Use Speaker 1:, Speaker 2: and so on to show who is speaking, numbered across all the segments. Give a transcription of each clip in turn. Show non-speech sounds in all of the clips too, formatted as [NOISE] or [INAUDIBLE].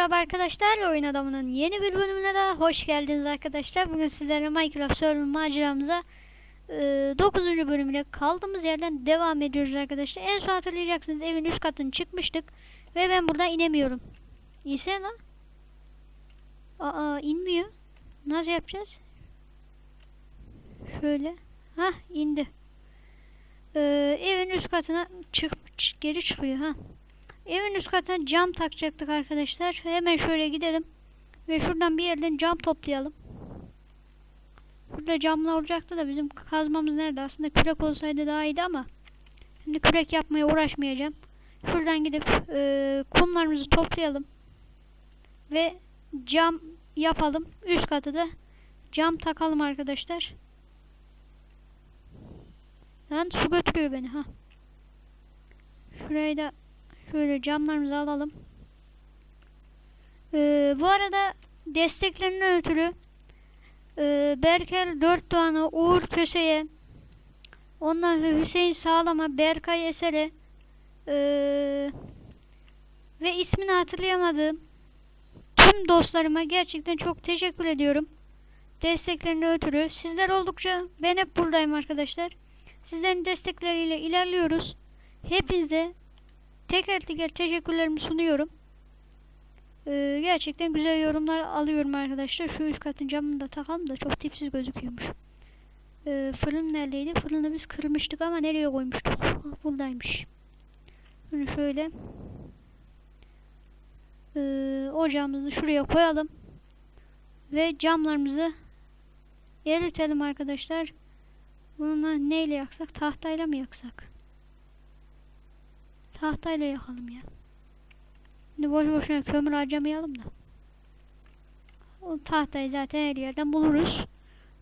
Speaker 1: merhaba arkadaşlar. Oyun Adamı'nın yeni bir bölümüne daha hoş geldiniz arkadaşlar. Bugün sizlerle Minecraft Survival maceramıza 9. bölümüyle kaldığımız yerden devam ediyoruz arkadaşlar. En son hatırlayacaksınız evin üst katını çıkmıştık. Ve ben buradan inemiyorum. İnsene lan. Aa inmiyor. Nasıl yapacağız? Şöyle. Hah indi. Ee, evin üst katına çık geri çıkıyor ha. Evin üst katına cam takacaktık arkadaşlar. Hemen şöyle gidelim. Ve şuradan bir yerden cam toplayalım. Burada camlar olacaktı da bizim kazmamız nerede? Aslında kürek olsaydı daha iyiydi ama. Şimdi kürek yapmaya uğraşmayacağım. Şuradan gidip e, kumlarımızı toplayalım. Ve cam yapalım. Üst katı da cam takalım arkadaşlar. Lan su götürüyor beni ha. Şurayı da Şöyle camlarımızı alalım. Ee, bu arada desteklerinden ötürü e, Berkel 4 Doğan'a, Uğur Köse'ye, ondan Hüseyin Sağlam'a, Berkay Eser'e e, ve ismini hatırlayamadığım tüm dostlarıma gerçekten çok teşekkür ediyorum. Desteklerinden ötürü. Sizler oldukça ben hep buradayım arkadaşlar. Sizlerin destekleriyle ilerliyoruz. Hepinize teker teker teşekkürlerimi sunuyorum. Ee, gerçekten güzel yorumlar alıyorum arkadaşlar. Şu üst katın camını da takalım da çok tipsiz gözüküyormuş. Ee, fırın neredeydi? Fırını biz kırmıştık ama nereye koymuştuk? Ah, Buradaymış. Bunu şöyle ee, ocağımızı şuraya koyalım. Ve camlarımızı eritelim arkadaşlar. Bununla neyle yaksak? Tahtayla mı yaksak? Tahtayla yakalım ya. Şimdi boş boşuna kömür harcamayalım da. O tahtayı zaten her yerden buluruz.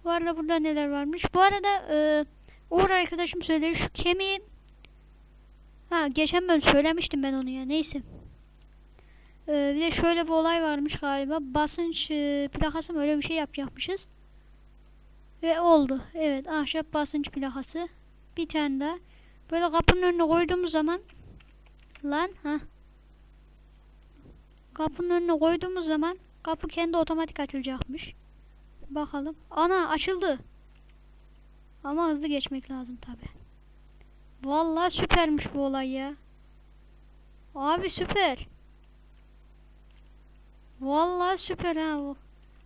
Speaker 1: Bu arada burada neler varmış. Bu arada e, Uğur arkadaşım söyledi şu kemiği Ha geçen ben söylemiştim ben onu ya neyse. E, bir de şöyle bir olay varmış galiba. Basınç e, plakası mı öyle bir şey yapacakmışız. Ve oldu. Evet ahşap basınç plakası. Bir tane daha. Böyle kapının önüne koyduğumuz zaman Lan ha. Kapının önüne koyduğumuz zaman kapı kendi otomatik açılacakmış. Bakalım. Ana açıldı. Ama hızlı geçmek lazım tabi. Vallahi süpermiş bu olay ya. Abi süper. Vallahi süper ha bu.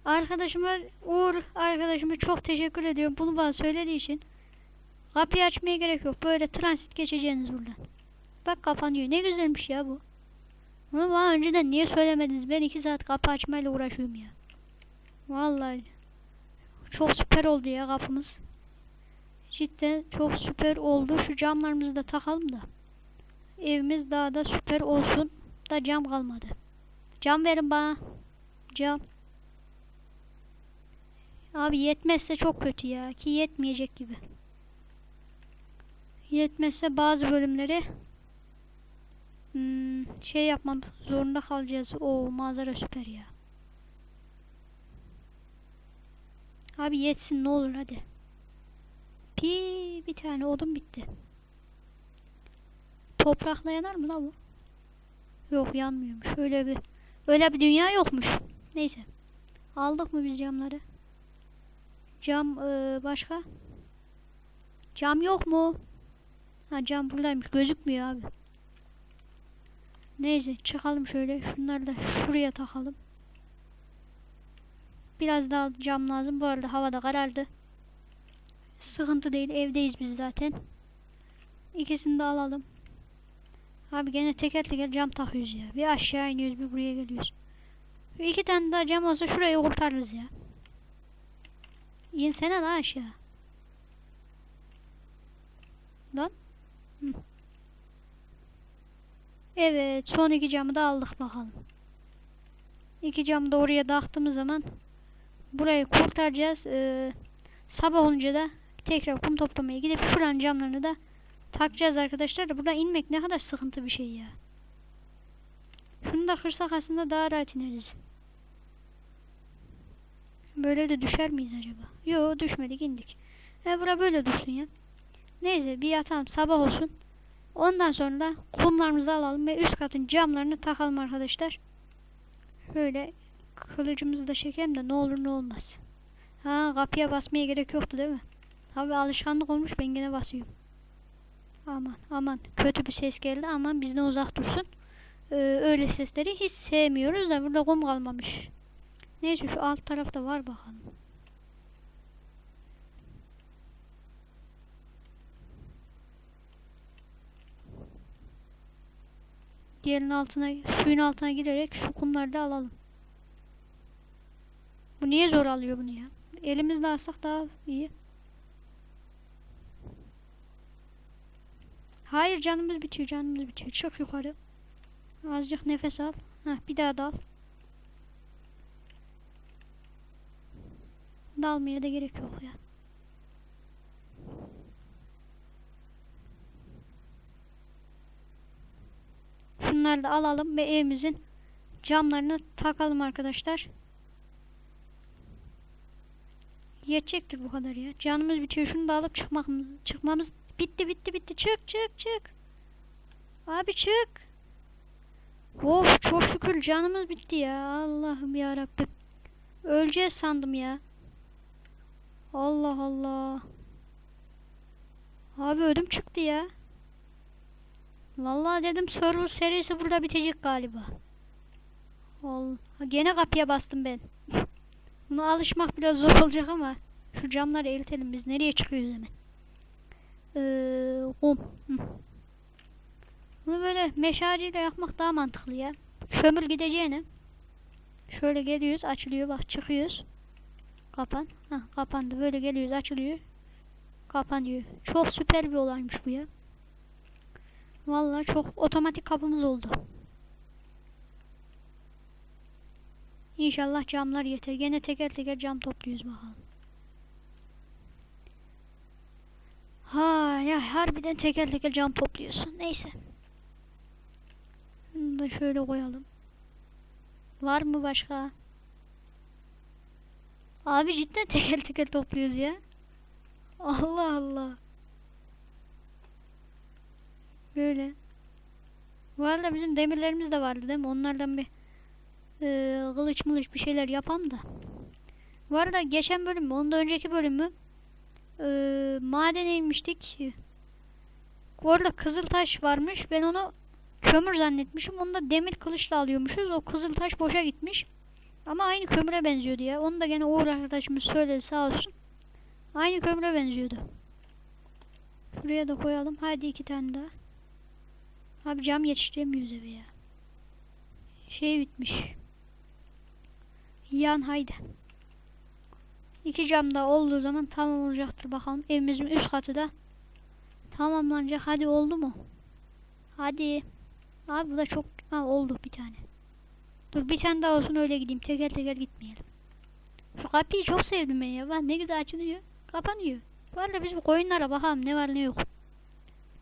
Speaker 1: Arkadaşıma Uğur arkadaşıma çok teşekkür ediyorum. Bunu bana söylediği için. Kapıyı açmaya gerek yok. Böyle transit geçeceğiniz buradan. Bak kapanıyor. Ne güzelmiş ya bu. Bunu bana önceden niye söylemediniz? Ben iki saat kapı açmayla uğraşıyorum ya. Vallahi. Çok süper oldu ya kapımız. Cidden çok süper oldu. Şu camlarımızı da takalım da. Evimiz daha da süper olsun. Da cam kalmadı. Cam verin bana. Cam. Abi yetmezse çok kötü ya. Ki yetmeyecek gibi. Yetmezse bazı bölümleri Hmm, şey yapmam zorunda kalacağız. O manzara süper ya. Abi yetsin ne olur hadi. Bir, bir tane odun bitti. Toprakla yanar mı la bu? Yok yanmıyormuş. Öyle bir öyle bir dünya yokmuş. Neyse. Aldık mı biz camları? Cam ee, başka? Cam yok mu? Ha cam buradaymış. Gözükmüyor abi. Neyse çıkalım şöyle. Şunları da şuraya takalım. Biraz daha cam lazım. Bu arada havada karardı. Sıkıntı değil. Evdeyiz biz zaten. İkisini de alalım. Abi gene teker teker cam takıyoruz ya. Bir aşağı iniyoruz bir buraya geliyoruz. Bir iki tane daha cam olsa şurayı kurtarırız ya. İnsene lan aşağı. Lan. Hı. Evet son iki camı da aldık bakalım. İki camı da oraya dağıttığımız zaman burayı kurtaracağız. Ee, sabah olunca da tekrar kum toplamaya gidip şuranın camlarını da takacağız arkadaşlar da buradan inmek ne kadar sıkıntı bir şey ya. Şunu da kırsak aslında daha rahat ineriz. Böyle de düşer miyiz acaba? Yo düşmedik indik. E bura böyle dursun ya. Neyse bir yatalım sabah olsun. Ondan sonra da kumlarımızı alalım ve üst katın camlarını takalım arkadaşlar. Şöyle kılıcımızı da çekelim de ne olur ne olmaz. Ha kapıya basmaya gerek yoktu değil mi? Abi alışkanlık olmuş ben gene basıyorum. Aman aman kötü bir ses geldi aman bizden uzak dursun. Ee, öyle sesleri hiç sevmiyoruz da burada kum kalmamış. Neyse şu alt tarafta var bakalım. Diğerinin altına, suyun altına girerek şu kumları da alalım. Bu niye zor alıyor bunu ya? Elimizle alsak daha iyi. Hayır canımız bitiyor canımız bitiyor. Çık yukarı. Azıcık nefes al. Heh, bir daha dal. Dalmaya da gerek yok ya. Şunları da alalım ve evimizin camlarını takalım arkadaşlar. Yetecektir bu kadar ya. Canımız bitiyor. Şunu da alıp çıkmak çıkmamız bitti bitti bitti. Çık çık çık. Abi çık. Of çok şükür canımız bitti ya. Allah'ım ya Rabbim. Öleceğiz sandım ya. Allah Allah. Abi ödüm çıktı ya. Vallahi dedim Survivor serisi burada bitecek galiba. Ol. Gene kapıya bastım ben. [LAUGHS] Buna alışmak biraz zor olacak ama şu camları eritelim biz. Nereye çıkıyoruz hemen? Ee, kum. Hı. Bunu böyle meşaleyle yapmak daha mantıklı ya. Kömür gideceğine. Şöyle geliyoruz açılıyor bak çıkıyoruz. Kapan. Hah kapandı. Böyle geliyoruz açılıyor. Kapanıyor. Çok süper bir olaymış bu ya. Vallahi çok otomatik kapımız oldu. İnşallah camlar yeter. Gene teker teker cam topluyoruz bakalım. Ha ya harbiden teker teker cam topluyorsun. Neyse. Bunu da şöyle koyalım. Var mı başka? Abi cidden [LAUGHS] teker teker topluyoruz ya. Allah Allah. Böyle. Bu arada bizim demirlerimiz de vardı değil mi? Onlardan bir e, kılıç mılıç bir şeyler yapam da. Bu arada geçen bölüm mü? Ondan önceki bölümü e, madene inmiştik. Orada kızıl taş varmış. Ben onu kömür zannetmişim. Onu da demir kılıçla alıyormuşuz. O kızıl taş boşa gitmiş. Ama aynı kömüre benziyordu ya. Onu da gene Uğur arkadaşımız söyledi sağ olsun. Aynı kömüre benziyordu. Şuraya da koyalım. Hadi iki tane daha. Abi cam yetiştiremiyoruz eve ya. Şey bitmiş. Yan haydi. İki cam daha olduğu zaman tamam olacaktır bakalım. Evimizin üst katı da tamamlanacak. Hadi oldu mu? Hadi. Abi bu da çok ha, oldu bir tane. Dur bir tane daha olsun öyle gideyim. Teker teker gitmeyelim. Şu kapıyı çok sevdim ben ya. Ne güzel açılıyor. Kapanıyor. Arada biz bu koyunlara bakalım ne var ne yok.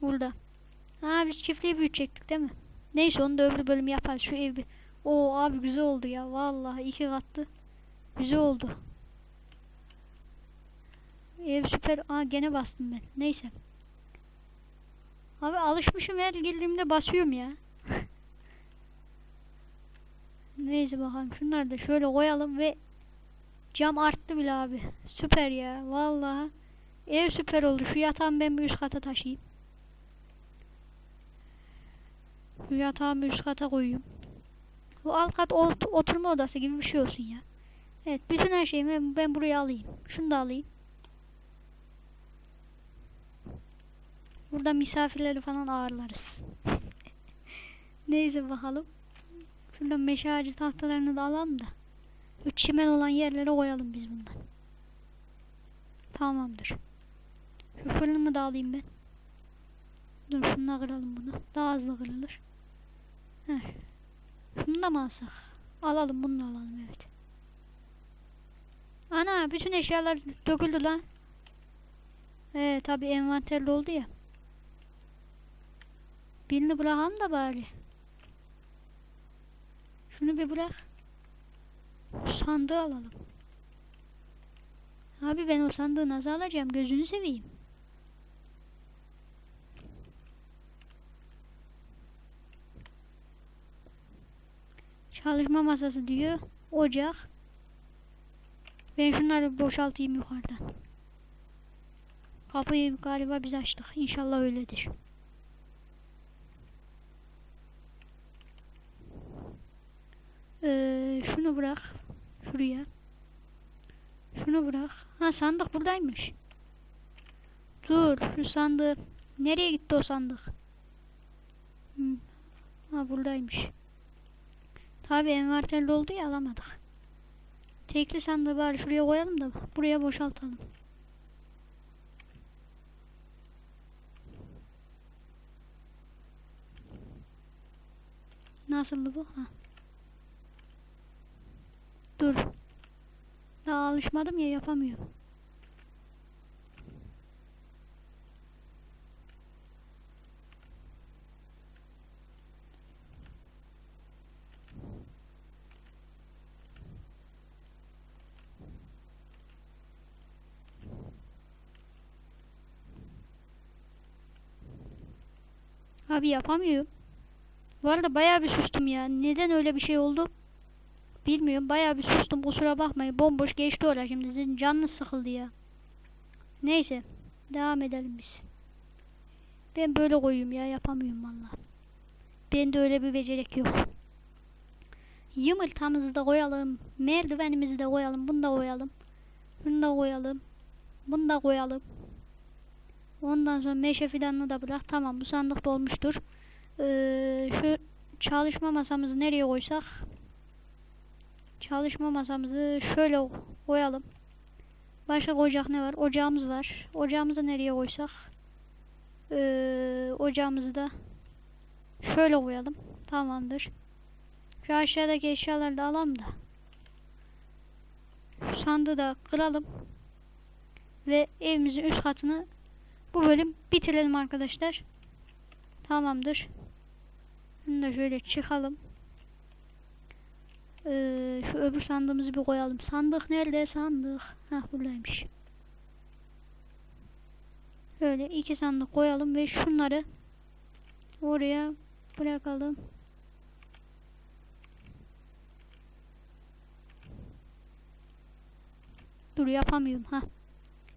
Speaker 1: Burada. Ha biz çiftliği büyütecektik değil mi? Neyse onu da öbür bölüm yaparız. Şu ev bir. Oo abi güzel oldu ya. Vallahi iki katlı. Güzel oldu. Ev süper. Aa gene bastım ben. Neyse. Abi alışmışım her girdiğimde basıyorum ya. [LAUGHS] Neyse bakalım şunları da şöyle koyalım ve cam arttı bile abi. Süper ya. Vallahi ev süper oldu. Şu yatağımı ben bir üst kata taşıyayım. Şu yatağımı üst kata koyayım. Bu alt kat ot oturma odası gibi bir şey olsun ya. Evet bütün her şeyimi ben, buraya alayım. Şunu da alayım. Burada misafirleri falan ağırlarız. [LAUGHS] Neyse bakalım. Şuradan meşale tahtalarını da alalım da. Bu çimen olan yerlere koyalım biz bundan. Tamamdır. Şu fırınımı da alayım ben. Dur şununla kıralım bunu. Daha hızlı kırılır. Heh. Şunu da mı alsak? Alalım bunu da alalım evet. Ana bütün eşyalar döküldü lan. Ee tabi envanterli oldu ya. Birini bırakalım da bari. Şunu bir bırak. Sandığı alalım. Abi ben o sandığı nasıl alacağım? Gözünü seveyim. Çalışma masası diyor. Ocak. Ben şunları boşaltayım yukarıdan. Kapıyı galiba biz açtık. İnşallah öyledir. Ee, şunu bırak. Şuraya. Şunu bırak. Ha sandık buradaymış. Dur şu sandığı. Nereye gitti o sandık? Hmm. Ha buradaymış. Tabi envanterli oldu ya alamadık. Tekli sandığı bari şuraya koyalım da buraya boşaltalım. Nasıldı bu? Ha. Dur. Daha alışmadım ya yapamıyorum. Abi yapamıyorum. Bu arada bayağı bir sustum ya. Neden öyle bir şey oldu? Bilmiyorum. Bayağı bir sustum. Kusura bakmayın. Bomboş geçti oraya şimdi. Sizin canınız sıkıldı ya. Neyse. Devam edelim biz. Ben böyle koyayım ya. Yapamıyorum valla. Bende öyle bir becerek yok. Yumurtamızı da koyalım. Merdivenimizi de koyalım. Bunu da koyalım. Bunu da koyalım. Bunu da koyalım. Ondan sonra meşe fidanını da bırak. Tamam bu sandık dolmuştur. Ee, şu çalışma masamızı nereye koysak? Çalışma masamızı şöyle koyalım. Başka koyacak ne var? Ocağımız var. Ocağımızı nereye koysak? Ee, ocağımızı da şöyle koyalım. Tamamdır. Şu aşağıdaki eşyaları da alalım da. Şu sandığı da kıralım. Ve evimizin üst katını bu bölüm bitirelim arkadaşlar. Tamamdır. Bunu da şöyle çıkalım. Ee, şu öbür sandığımızı bir koyalım. Sandık nerede? Sandık. Hah buradaymış. Böyle iki sandık koyalım ve şunları oraya bırakalım. Dur yapamıyorum ha.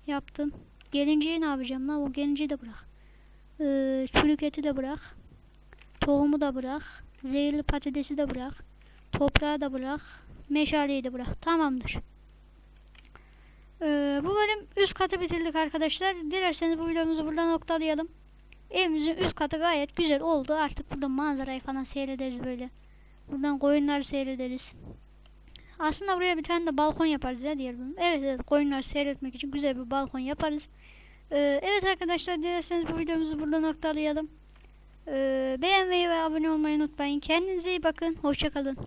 Speaker 1: Yaptım. Gelinciyi ne yapacağım lan? O gelinciyi de bırak. Ee, çürük eti de bırak. Tohumu da bırak. Zehirli patatesi de bırak. Toprağı da bırak. Meşaleyi de bırak. Tamamdır. Ee, bu bölüm üst katı bitirdik arkadaşlar. Dilerseniz bu videomuzu burada noktalayalım. Evimizin üst katı gayet güzel oldu. Artık burada manzarayı falan seyrederiz böyle. Buradan koyunları seyrederiz. Aslında buraya bir tane de balkon yaparız ya diğer bölüm. Evet evet koyunları seyretmek için güzel bir balkon yaparız. Ee, evet arkadaşlar dilerseniz bu videomuzu burada noktalayalım. Ee, beğenmeyi ve abone olmayı unutmayın. Kendinize iyi bakın. Hoşçakalın.